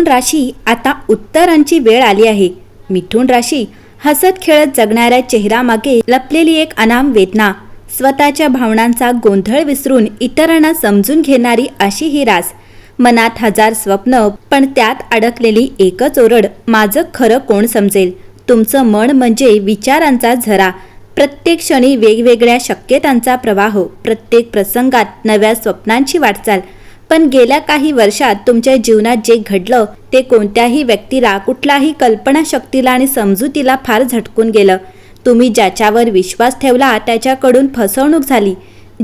मिथुन राशी आता उत्तरांची वेळ आली आहे. मिथुन राशी हसत खेळत जगणाऱ्या चेहऱ्यामागे लपलेली एक अनाम वेदना. स्वतःच्या भावनांचा गोंधळ विसरून इतरांना समजून घेणारी अशी ही रास. मनात हजार स्वप्न पण त्यात अडकलेली एकच ओरड माझं खरं कोण समजेल? तुमचं मन म्हणजे विचारांचा झरा. प्रत्येक क्षणी वेगवेगळ्या शक्यतांचा प्रवाह प्रत्येक प्रसंगात नव्या स्वप्नांची वाटचाल. पण गेल्या काही वर्षात तुमच्या जीवनात जे घडलं ते कोणत्याही व्यक्तीला कुठलाही कल्पनाशक्तीला आणि समजुतीला फार झटकून गेलं. तुम्ही ज्याच्यावर विश्वास ठेवला त्याच्याकडून फसवणूक झाली.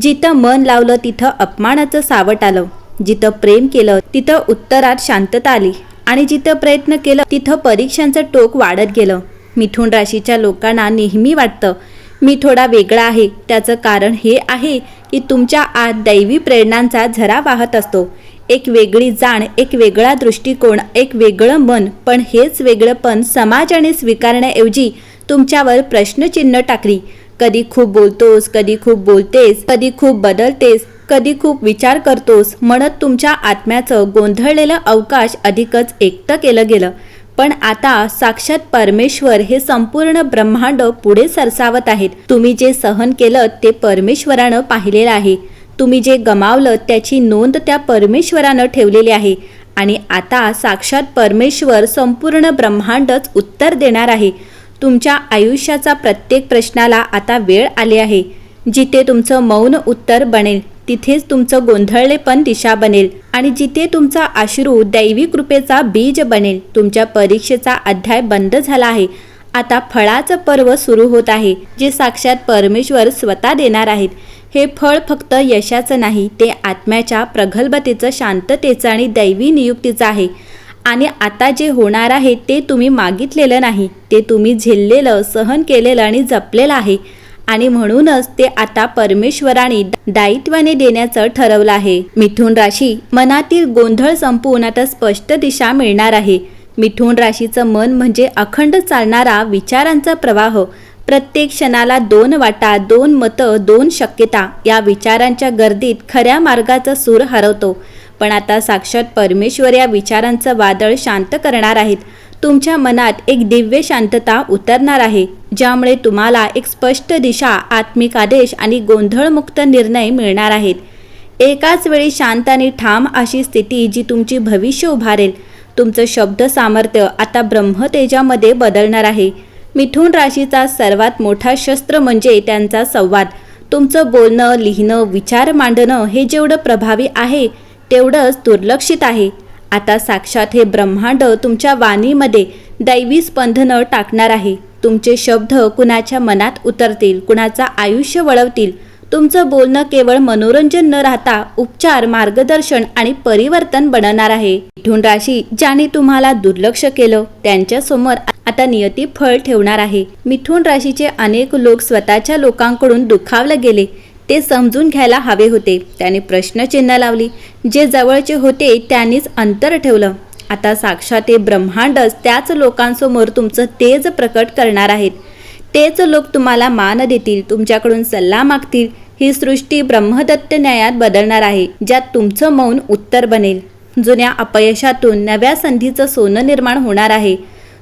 जिथं मन लावलं तिथं अपमानाचं सावट आलं. जिथं प्रेम केलं तिथं उत्तरात शांतता आली. आणि जिथं प्रयत्न केलं तिथं परीक्षांचं टोक वाढत गेलं. मिथुन राशीच्या लोकांना नेहमी वाटतं मी थोडा वेगळा आहे. त्याचं कारण हे आहे की तुमच्या आत दैवी प्रेरणांचा झरा वाहत असतो. एक वेगळी जाण एक वेगळा दृष्टिकोन एक वेगळं मन पण हेच वेगळंपण समाजाने स्वीकारण्याऐवजी तुमच्यावर प्रश्नचिन्ह टाकली कधी खूप बोलतोस कधी खूप बोलतेस कधी खूप बदलतेस कधी खूप विचार करतोस म्हणत तुमच्या आत्म्याचं गोंधळलेलं अवकाश अधिकच एकटं केलं गेलं. पण आता साक्षात परमेश्वर हे संपूर्ण ब्रह्मांड पुढे सरसावत आहेत. तुम्ही जे सहन केलं ते परमेश्वरानं पाहिलेलं आहे. तुम्ही जे गमावलं त्याची नोंद त्या परमेश्वरानं ठेवलेली आहे. आणि आता साक्षात परमेश्वर संपूर्ण ब्रह्मांडच उत्तर देणार आहे. तुमच्या आयुष्याचा प्रत्येक प्रश्नाला आता वेळ आली आहे. जिथे तुमचं मौन उत्तर बनेल तिथेच तुमचं गोंधळलेपण दिशा बनेल. आणि जिथे तुमचा अश्रू दैवी कृपेचा बीज बनेल तुमच्या परीक्षेचा अध्याय बंद झाला आहे. आता फळाचं पर्व सुरू होत आहे जे साक्षात परमेश्वर स्वतः देणार आहेत. हे फळ फक्त यशाचं नाही ते आत्म्याच्या प्रगल्भतेचं शांततेचं आणि दैवी नियुक्तीचं आहे. आणि आता जे होणार आहे ते तुम्ही मागितलेलं नाही ते तुम्ही झेललेलं सहन केलेलं आणि जपलेलं आहे. आणि म्हणूनच ते आता परमेश्वराने दायित्वाने देण्याचं ठरवलं आहे. मिथुन राशी मनातील गोंधळ संपवून आता स्पष्ट दिशा मिळणार आहे. मिथुन राशीचं मन म्हणजे अखंड चालणारा विचारांचा प्रवाह. प्रत्येक क्षणाला दोन वाटा दोन मतं दोन शक्यता या विचारांच्या गर्दीत खऱ्या मार्गाचा सूर हरवतो. पण आता साक्षात परमेश्वर या विचारांचं वादळ शांत करणार आहेत. तुमच्या मनात एक दिव्य शांतता उतरणार आहे ज्यामुळे तुम्हाला एक स्पष्ट दिशा आत्मिक आदेश आणि गोंधळमुक्त निर्णय मिळणार आहेत. एकाच वेळी शांत आणि ठाम अशी स्थिती जी तुमची भविष्य उभारेल तुमचं शब्द सामर्थ्य आता ब्रह्मतेजामध्ये बदलणार आहे. मिथुन राशीचा सर्वात मोठा शस्त्र म्हणजे त्यांचा संवाद. तुमचं बोलणं लिहिणं विचार मांडणं हे जेवढं प्रभावी आहे तेवढंच दुर्लक्षित आहे. आता साक्षात हे ब्रह्मांड तुमच्या वाणीमध्ये दैवी स्पंदनं टाकणार आहे. तुमचे शब्द कुणाच्या मनात उतरतील कुणाचं आयुष्य वळवतील? तुमचं बोलणं केवळ मनोरंजन न राहता उपचार मार्गदर्शन आणि परिवर्तन बनवणार आहे. मिथुन राशी ज्याने तुम्हाला दुर्लक्ष केलं त्यांच्यासमोर आता नियती फळ ठेवणार आहे. मिथुन राशीचे अनेक लोक स्वतःच्या लोकांकडून दुखावले गेले. ते समजून घ्यायला हवे होते. त्याने प्रश्नचिन्ह लावली. जे जवळचे होते त्यांनीच अंतर ठेवलं. आता साक्षात हे ब्रह्मांडच त्याच लोकांसमोर तुमचं तेज प्रकट करणार आहेत. तेच लोक तुम्हाला मान देतील तुमच्याकडून सल्ला मागतील. ही सृष्टी ब्रह्मदत्त न्यायात बदलणार आहे ज्यात तुमचं मौन उत्तर बनेल. जुन्या अपयशातून नव्या संधीचं सोनं निर्माण होणार आहे.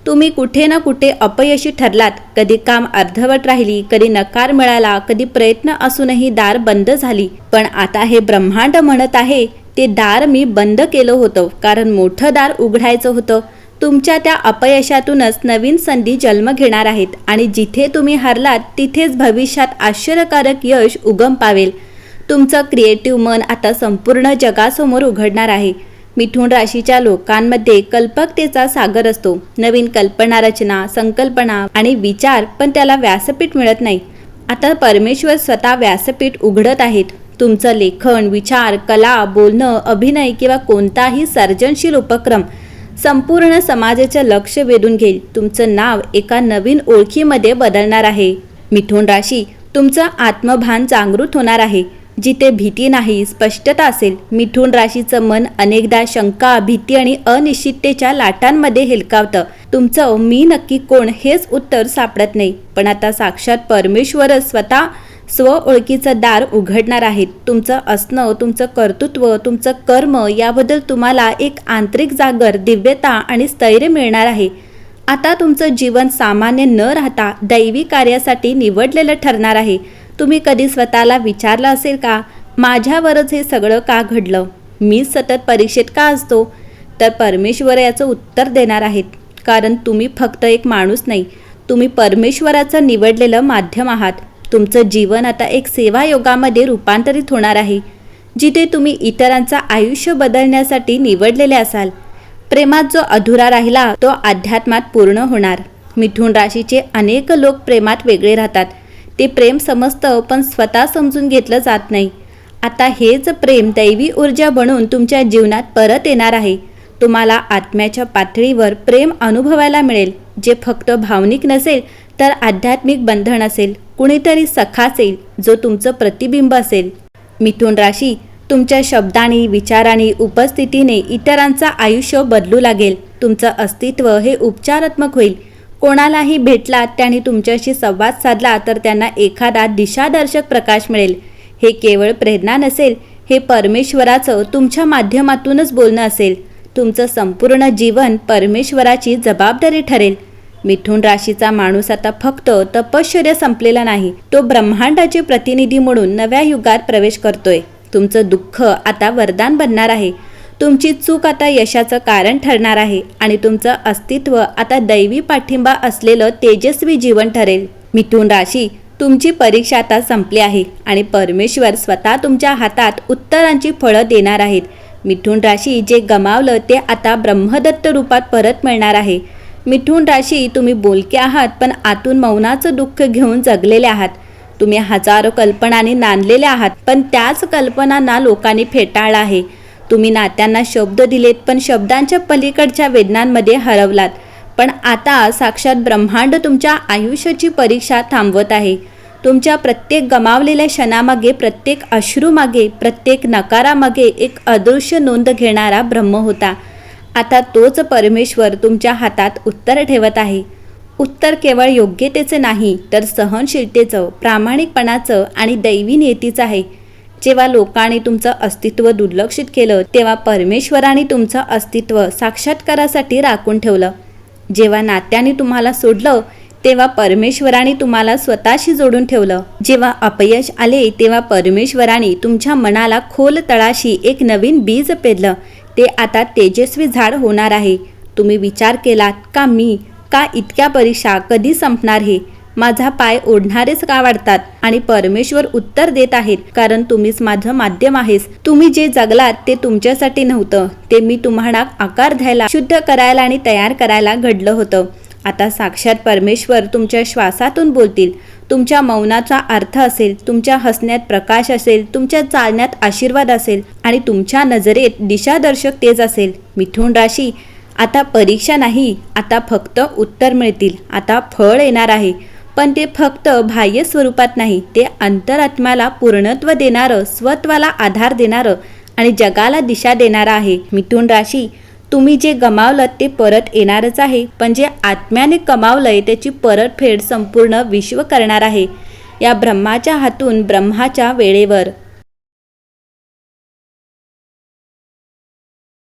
तुम्ही कुठे ना कुठे अपयशी ठरलात. कधी काम अर्धवट राहिली कधी नकार मिळाला कधी प्रयत्न असूनही दार बंद झाली. पण आता हे ब्रह्मांड म्हणत आहे ते दार मी बंद केलं होतं कारण मोठं दार उघडायचं होतं. तुमच्या त्या अपयशातूनच नवीन संधी जन्म घेणार आहेत आणि जिथे तुम्ही हरलात तिथेच भविष्यात आश्चर्यकारक यश उगम पावेल. तुमचं क्रिएटिव्ह मन आता संपूर्ण जगासमोर उघडणार आहे. मिथुन राशीच्या लोकांमध्ये कल्पकतेचा सागर असतो. नवीन कल्पना रचना संकल्पना आणि विचार पण त्याला व्यासपीठ मिळत नाही. आता परमेश्वर स्वतः व्यासपीठ उघडत आहेत. तुमचं लेखन विचार कला बोलणं अभिनय किंवा कोणताही सर्जनशील उपक्रम संपूर्ण समाजाचं लक्ष वेधून घेईल. तुमचं नाव एका नवीन ओळखीमध्ये बदलणार आहे. मिथुन राशी तुमचं आत्मभान जागृत होणार आहे. जिथे भीती नाही स्पष्टता असेल मिथुन राशीचं मन अनेकदा शंका भीती आणि अनिश्चिततेच्या लाटांमध्ये हेलकावतं. तुमचं मी नक्की कोण हेच उत्तर सापडत नाही. पण आता साक्षात परमेश्वरच स्वतः स्व ओळखीचं दार उघडणार आहेत. तुमचं असणं तुमचं कर्तृत्व तुमचं कर्म याबद्दल तुम्हाला एक आंतरिक जागर दिव्यता आणि स्थैर्य मिळणार आहे. आता तुमचं जीवन सामान्य न राहता दैवी कार्यासाठी निवडलेलं ठरणार आहे. तुम्ही कधी स्वतःला विचारलं असेल का? माझ्यावरच हे सगळं का घडलं? मी सतत परीक्षेत का असतो? तर परमेश्वर याचं उत्तर देणार आहेत. कारण तुम्ही फक्त एक माणूस नाही तुम्ही परमेश्वराचं निवडलेलं माध्यम आहात. तुमचं जीवन आता एक सेवा योगामध्ये रूपांतरित होणार आहे. जिथे तुम्ही इतरांचं आयुष्य बदलण्यासाठी निवडलेले असाल प्रेमात जो अधुरा राहिला तो अध्यात्मात पूर्ण होणार. मिथुन राशीचे अनेक लोक प्रेमात वेगळे राहतात. ते प्रेम समजतं पण स्वतः समजून घेतलं जात नाही. आता हेच प्रेम दैवी ऊर्जा बनून तुमच्या जीवनात परत येणार आहे. तुम्हाला आत्म्याच्या पातळीवर प्रेम अनुभवायला मिळेल. जे फक्त भावनिक नसेल तर आध्यात्मिक बंधन असेल. कुणीतरी सखा असेल जो तुमचं प्रतिबिंब असेल. मिथुन राशी तुमच्या शब्दांनी विचारांनी उपस्थितीने इतरांचं आयुष्य बदलू लागेल. तुमचं अस्तित्व हे उपचारात्मक होईल. कोणालाही भेटलात त्याने तुमच्याशी संवाद साधला तर त्यांना एखादा दिशादर्शक प्रकाश मिळेल. हे केवळ प्रेरणा नसेल हे परमेश्वराचं तुमच्या माध्यमातूनच बोलणं असेल. तुमचं संपूर्ण जीवन परमेश्वराची जबाबदारी ठरेल. मिथुन राशीचा माणूस आता फक्त तपश्चर्य संपलेला नाही तो ब्रह्मांडाचे प्रतिनिधी म्हणून नव्या युगात प्रवेश करतोय. तुमचं दुःख आता वरदान बनणार आहे. तुमची चूक आता यशाचं कारण ठरणार आहे आणि तुमचं अस्तित्व आता दैवी पाठिंबा असलेलं तेजस्वी जीवन ठरेल. मिथुन राशी तुमची परीक्षा आता संपली आहे आणि परमेश्वर स्वतः तुमच्या हातात उत्तरांची फळं देणार आहेत. मिथुन राशी जे गमावलं ते आता ब्रह्मदत्त रूपात परत मिळणार आहे. मिथुन राशी तुम्ही बोलके आहात पण आतून मौनाचं दुःख घेऊन जगलेले आहात. तुम्ही हजारो कल्पनांनी नांदलेले आहात पण त्याच कल्पनांना लोकांनी फेटाळला आहे. तुम्ही नात्यांना शब्द दिलेत पण शब्दांच्या पलीकडच्या वेदनांमध्ये हरवलात. पण आता साक्षात ब्रह्मांड तुमच्या आयुष्याची परीक्षा थांबवत आहे. तुमच्या प्रत्येक गमावलेल्या क्षणामागे प्रत्येक अश्रूमागे प्रत्येक नकारामागे एक अदृश्य नोंद घेणारा ब्रह्म होता. आता तोच परमेश्वर तुमच्या हातात उत्तर ठेवत आहे. उत्तर केवळ योग्यतेचे नाही तर सहनशीलतेचं प्रामाणिकपणाचं आणि दैवी नियतीचं आहे. जेव्हा लोकांनी तुमचं अस्तित्व दुर्लक्षित केलं तेव्हा परमेश्वराने तुमचं अस्तित्व साक्षात्कारासाठी राखून ठेवलं. जेव्हा नात्याने तुम्हाला सोडलं तेव्हा परमेश्वराने तुम्हाला स्वतःशी जोडून ठेवलं. जेव्हा अपयश आले तेव्हा परमेश्वराने तुमच्या मनाला खोल तळाशी एक नवीन बीज पेरलं. ते आता तेजस्वी झाड होणार आहे. तुम्ही विचार केलात का मी? का इतक्या परीक्षा कधी संपणार हे? माझा पाय ओढणारेच का वाढतात आणि परमेश्वर उत्तर देत आहेत? कारण तुम्हीच माझं माध्यम आहेस. तुम्ही जे जगलात ते तुमच्यासाठी नव्हतं. ते मी तुम्हाला आकार द्यायला शुद्ध करायला आणि तयार करायला घडलं होतं. आता साक्षात परमेश्वर तुमच्या श्वासातून बोलतील. तुमच्या मौनाचा अर्थ असेल तुमच्या हसण्यात प्रकाश असेल तुमच्या चालण्यात आशीर्वाद असेल आणि तुमच्या नजरेत दिशादर्शक तेज असेल. मिथुन राशी आता परीक्षा नाही आता फक्त उत्तर मिळतील. आता फळ येणार आहे. पण ते फक्त बाह्य स्वरूपात नाही ते अंतरात्म्याला पूर्णत्व देणारं स्वत्वाला आधार देणारं आणि जगाला दिशा देणारं आहे. मिथुन राशी तुम्ही जे गमावलं ते परत येणारच आहे पण जे आत्म्याने कमावलंय त्याची परतफेड संपूर्ण विश्व करणार आहे. या ब्रह्माच्या हातून ब्रह्माच्या वेळेवर.